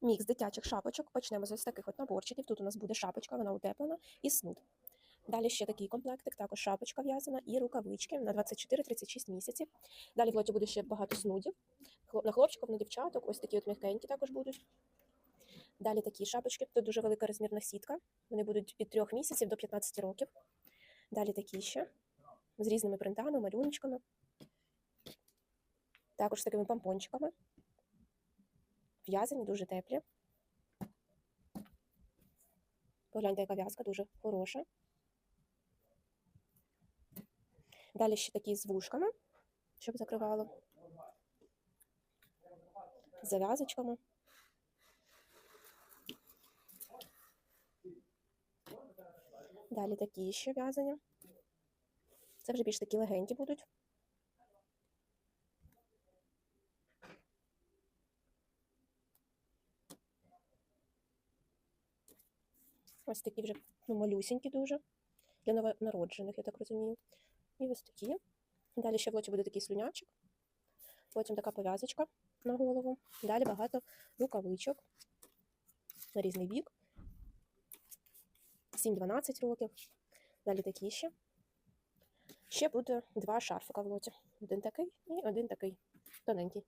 Мікс дитячих шапочок. Почнемо з ось таких от наборчиків. Тут у нас буде шапочка, вона утеплена і снуд. Далі ще такий комплектик, також шапочка в'язана і рукавички на 24-36 місяців. Далі в лоті буде ще багато снудів. На хлопчиків, на дівчаток, ось такі от м'якенькі також будуть. Далі такі шапочки. Тут дуже велика розмірна сітка. Вони будуть від 3 місяців до 15 років. Далі такі ще з різними принтами, малюночками. Також з такими помпончиками. В'язані, дуже теплі. Погляньте, яка в'язка дуже хороша. Далі ще такі з вушками, щоб закривало. З зав'язочками. Далі такі ще в'язані. Це вже більш такі легенькі будуть. Ось такі вже ну, малюсінькі дуже. Для новонароджених, я так розумію. І ось такі. Далі ще в лоті буде такий слюнячик. Потім така пов'язочка на голову. Далі багато рукавичок на різний бік. 7-12 років. Далі такі ще. Ще буде два шарфика в лоті. Один такий і один такий тоненький.